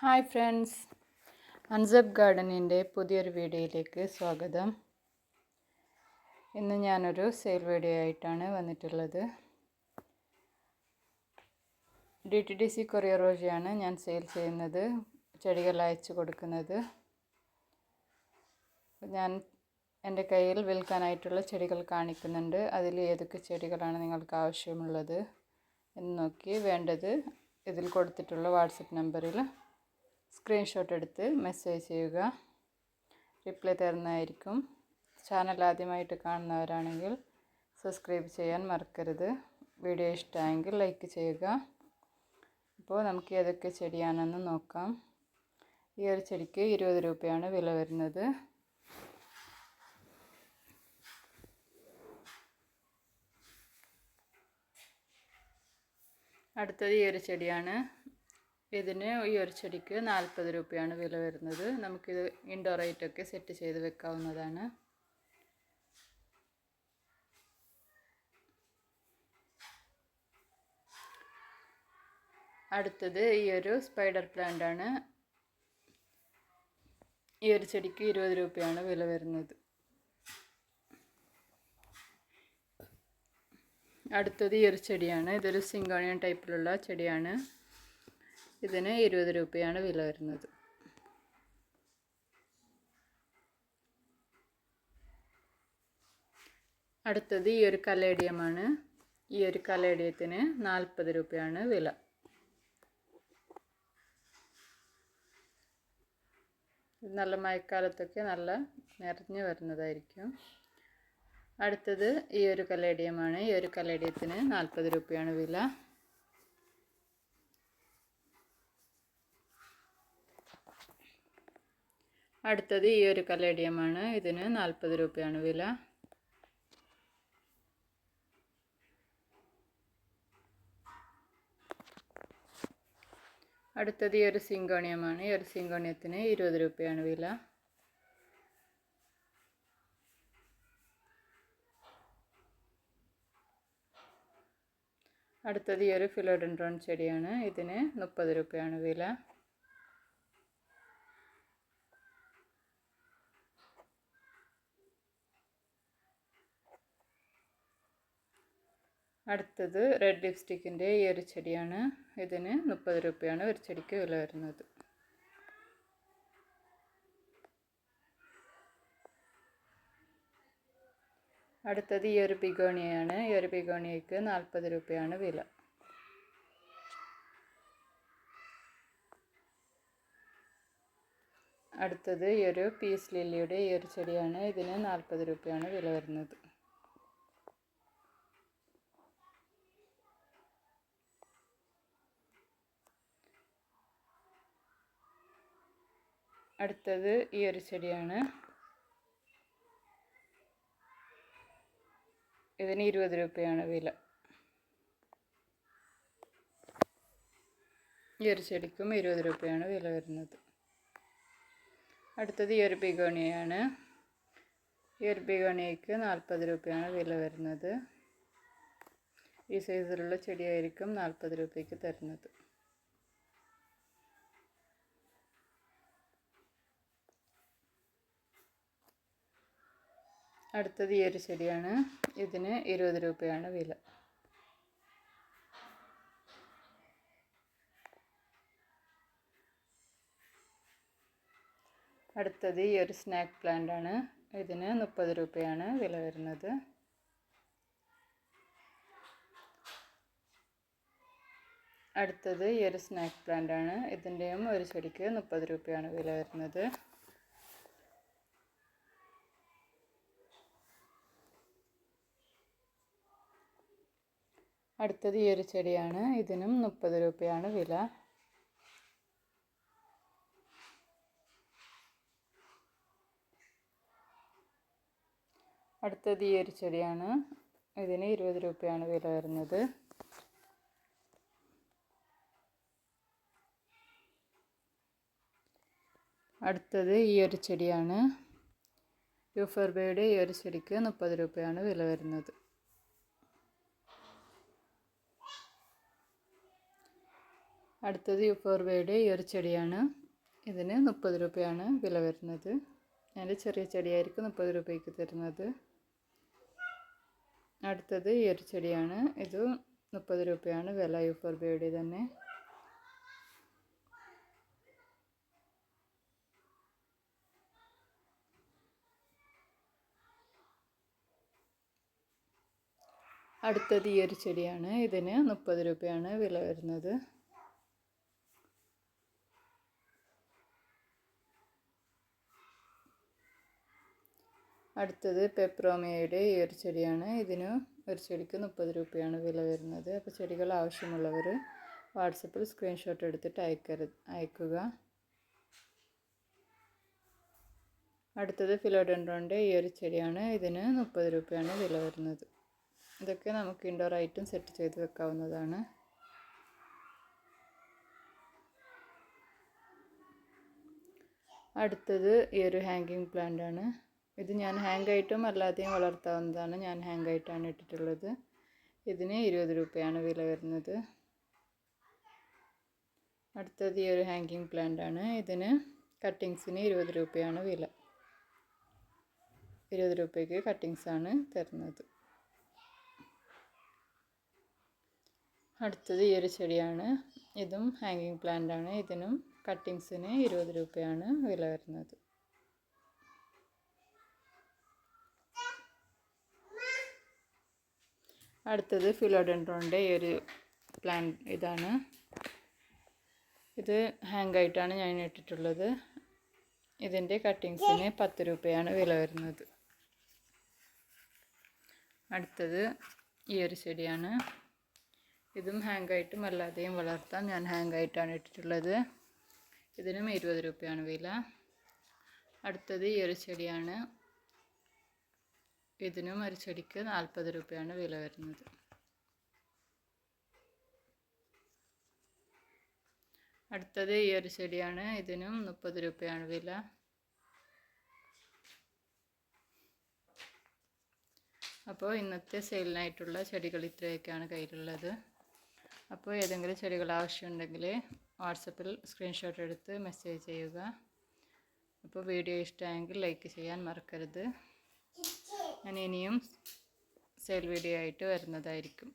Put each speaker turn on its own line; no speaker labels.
Hi friends. Unsub ഗാർഡനിന്റെ പുതിയൊരു വീഡിയോയിലേക്ക് സ്വാഗതം. ഇന്ന് ഞാനൊരു സെയിൽ വീഡിയോ ആയിട്ടാണ് വന്നിട്ടുള്ളത്. D T D C courier വഴിയാണ് ഞാൻ സെയിൽ ചെയ്യുന്നത് ചെടികൾ അയച്ചു കൊടുക്കുന്നത്. ഞാൻ എന്റെ കയ്യിൽ വിൽക്കാനായിട്ടുള്ള ചെടികൾ കാണിക്കുന്നുണ്ട്. അതിൽ ഏതൊക്കെ ചെടികളാണ് നിങ്ങൾക്ക് ആവശ്യമുള്ളത് എന്ന് നോക്കി വേണ്ടത് ഇതിൽ കൊടുത്തിട്ടുള്ള വാട്സപ്പ് നമ്പറിൽ സ്ക്രീൻഷോട്ട് എടുത്ത് മെസ്സേജ് ചെയ്യുക. റിപ്ലൈ തരുന്നതായിരിക്കും. ചാനൽ ആദ്യമായിട്ട് കാണുന്നവരാണെങ്കിൽ സബ്സ്ക്രൈബ് ചെയ്യാൻ മറക്കരുത്. വീഡിയോ ഇഷ്ടമായെങ്കിൽ ലൈക്ക് ചെയ്യുക. അപ്പോൾ നമുക്ക് ഏതൊക്കെ ചെടിയാണെന്ന് നോക്കാം. ഈ ഒരു ചെടിക്ക് ഇരുപത് രൂപയാണ് വില വരുന്നത്. അടുത്തത് ഈ ഒരു ചെടിയാണ്. ഇതിന് ഈ ഒരു ചെടിക്ക് നാൽപ്പത് രൂപയാണ് വില വരുന്നത്. നമുക്കിത് ഇൻഡോർ ആയിട്ടൊക്കെ സെറ്റ് ചെയ്ത് വെക്കാവുന്നതാണ്. അടുത്തത് ഈ ഒരു സ്പൈഡർ പ്ലാന്റ് ആണ്. ഈ ഒരു ചെടിക്ക് ഇരുപത് രൂപയാണ് വില വരുന്നത്. അടുത്തത് ഈ ഒരു ചെടിയാണ്. ഇതൊരു സിങ്കോണിയൻ ടൈപ്പിലുള്ള ചെടിയാണ്. ഇതിന് ഇരുപത് രൂപയാണ് വില വരുന്നത്. അടുത്തത് ഈ ഒരു കലേഡിയമാണ്. ഈ ഒരു കലേഡിയത്തിന് നാൽപ്പത് രൂപയാണ് വില. നല്ല മഴക്കാലത്തൊക്കെ നല്ല നിറഞ്ഞു വരുന്നതായിരിക്കും. അടുത്തത് ഈ ഒരു കലേഡിയമാണ്. ഈ ഒരു കലേഡിയത്തിന് നാൽപ്പത് രൂപയാണ് വില. അടുത്തത് ഈ ഒരു കലേഡിയമാണ് ഇതിന് നാൽപ്പത് രൂപയാണ് വില. അടുത്തത് ഈ ഒരു സിങ്കോണിയമാണ്. ഈ ഒരു സിങ്കോണിയത്തിന് ഇരുപത് രൂപയാണ് വില. അടുത്തത് ഈ ഒരു ഫിലോഡൻഡ്രോൺ ചെടിയാണ്. ഇതിന് മുപ്പത് രൂപയാണ് വില. അടുത്തത് റെഡ് ലിപ്സ്റ്റിക്കിന്റെ ഈ ഒരു ചെടിയാണ്. ഇതിന് മുപ്പത് രൂപയാണ് ഒരു ചെടിക്ക് വില വരുന്നത്. അടുത്തത് ഈ ഒരു ബിഗോണിയയാണ്. ഈ ഒരു ബിഗോണിയയ്ക്ക് നാൽപ്പത് രൂപയാണ് വില. അടുത്തത് ഈ ഒരു പീസ് ലില്ലിയുടെ ഈ ഒരു ചെടിയാണ്. ഇതിന് നാൽപ്പത് രൂപയാണ് വില വരുന്നത്. അടുത്തത് ഈ ഒരു ചെടിയാണ്. ഇതിന് ഇരുപത് രൂപയാണ് വില. ഈ ഒരു ചെടിക്കും ഇരുപത് രൂപയാണ് വില വരുന്നത്. അടുത്തത് ഈ ഒരു ബിഗോണിയാണ് ഈ ഒരു ബിഗോണിയയ്ക്ക് നാൽപ്പത് രൂപയാണ് വില വരുന്നത്. ഈ സൈസിലുള്ള ചെടിയായിരിക്കും നാൽപ്പത് രൂപയ്ക്ക് തരുന്നത്. അടുത്തത് ഈ ഒരു ചെടിയാണ്. ഇതിന് ഇരുപത് രൂപയാണ് വില. അടുത്തത് ഈ ഒരു സ്നാക്ക് പ്ലാന്റ് ആണ്. ഇതിന് മുപ്പത് രൂപയാണ് വില വരുന്നത്. അടുത്തത് ഈ ഒരു സ്നാക്ക് പ്ലാന്റ് ആണ്. ഇതിന്റെയും ഒരു ചെടിക്ക് മുപ്പത് രൂപയാണ് വില വരുന്നത്. അടുത്തത് ഈ ഒരു ചെടിയാണ്. ഇതിനും മുപ്പത് രൂപയാണ് വില. അടുത്തത് ഈ ഒരു ചെടിയാണ്. ഇതിന് ഇരുപത് രൂപയാണ് വില വരുന്നത്. അടുത്തത് ഈ ഒരു ചെടിയാണ്. യൂഫർബയുടെ ഈ ഒരു ചെടിക്ക് മുപ്പത് രൂപയാണ് വില വരുന്നത്. അടുത്തത് യുഫോർബയുടെ ഈ ഒരു ചെടിയാണ്. ഇതിന് മുപ്പത് രൂപയാണ് വില വരുന്നത്. അതിന്റെ ചെറിയ ചെടിയായിരിക്കും മുപ്പത് രൂപയ്ക്ക് തരുന്നത്. അടുത്തത് ഈ ഒരു ചെടിയാണ്. ഇത് മുപ്പത് രൂപയാണ് വില യുഫോർബയുടെ തന്നെ. അടുത്തത് ഈ ഒരു ചെടിയാണ്. ഇതിന് മുപ്പത് രൂപയാണ് വില വരുന്നത്. അടുത്തത് പെപ്രോമിയയുടെ ഈ ഒരു ചെടിയാണ്. ഇതിന് ഒരു ചെടിക്ക് മുപ്പത് രൂപയാണ് വില വരുന്നത്. അപ്പോൾ ചെടികൾ ആവശ്യമുള്ളവർ വാട്സപ്പിൽ സ്ക്രീൻഷോട്ട് എടുത്തിട്ട് അയക്കരുത് അയക്കുക. അടുത്തത് ഫിലോഡെൻഡ്രോന്റെ ഈ ഒരു ചെടിയാണ്. ഇതിന് മുപ്പത് രൂപയാണ് വില വരുന്നത്. ഇതൊക്കെ നമുക്ക് ഇൻഡോർ ആയിട്ടും സെറ്റ് ചെയ്ത് വെക്കാവുന്നതാണ്. അടുത്തത് ഈ ഒരു ഹാങ്കിങ് പ്ലാന്റ് ആണ് ഇത് ഞാൻ ഹാങ് ആയിട്ടും അല്ലാതെയും വളർത്താവുന്നതാണ്. ഞാൻ ഹാങ് ആയിട്ടാണ് ഇട്ടിട്ടുള്ളത്. ഇതിന് ഇരുപത് രൂപയാണ് വില വരുന്നത്. അടുത്തത് ഈ ഒരു ഹാങ്കിങ് പ്ലാന്റ് ആണ്. ഇതിന് കട്ടിങ്സിന് ഇരുപത് രൂപയാണ് വില. ഇരുപത് രൂപയ്ക്ക് കട്ടിങ്സ് ആണ് തരുന്നത്. അടുത്തത് ഈ ഒരു ചെടിയാണ്. ഇതും ഹാങ്കിങ് പ്ലാന്റ് ആണ്. ഇതിനും കട്ടിങ്സിന് ഇരുപത് രൂപയാണ് വില വരുന്നത്. അടുത്തത് ഫിലോഡെൻഡ്രോണിന്റെ ഈ ഒരു പ്ലാൻ ഇതാണ്. ഇത് ഹാങ് ആയിട്ടാണ് ഞാൻ ഇട്ടിട്ടുള്ളത്. ഇതിന്റെ കട്ടിങ്സിന് പത്ത് രൂപയാണ് വില വരുന്നത്. അടുത്തത് ഈ ഒരു ചെടിയാണ്. ഇതും ഹാങ് ആയിട്ടും അല്ലാതെയും വളർത്താം ഞാൻ ഹാങ് ആയിട്ടാണ് ഇട്ടിട്ടുള്ളത്. ഇതിനും ഇരുപത് രൂപയാണ് വില. അടുത്തത് ഈ ഒരു ചെടിയാണ്. ഇതിനും ഒരു ചെടിക്ക് നാൽപ്പത് രൂപയാണ് വില വരുന്നത്. അടുത്തത് ഈ ഒരു ചെടിയാണ്. ഇതിനും മുപ്പത് രൂപയാണ് വില. അപ്പോൾ ഇന്നത്തെ സെയിലിനായിട്ടുള്ള ചെടികൾ ഇത്രയൊക്കെയാണ് കയ്യിലുള്ളത്. അപ്പോൾ ഏതെങ്കിലും ചെടികൾ ആവശ്യമുണ്ടെങ്കിൽ വാട്സപ്പിൽ സ്ക്രീൻഷോട്ട് എടുത്ത് മെസ്സേജ് ചെയ്യുക. അപ്പോൾ വീഡിയോ ഇഷ്ടമായെങ്കിൽ ലൈക്ക് ചെയ്യാൻ മറക്കരുത്. ഞാൻ ഇനിയും വീഡിയോ ആയിട്ട് വരുന്നതായിരിക്കും.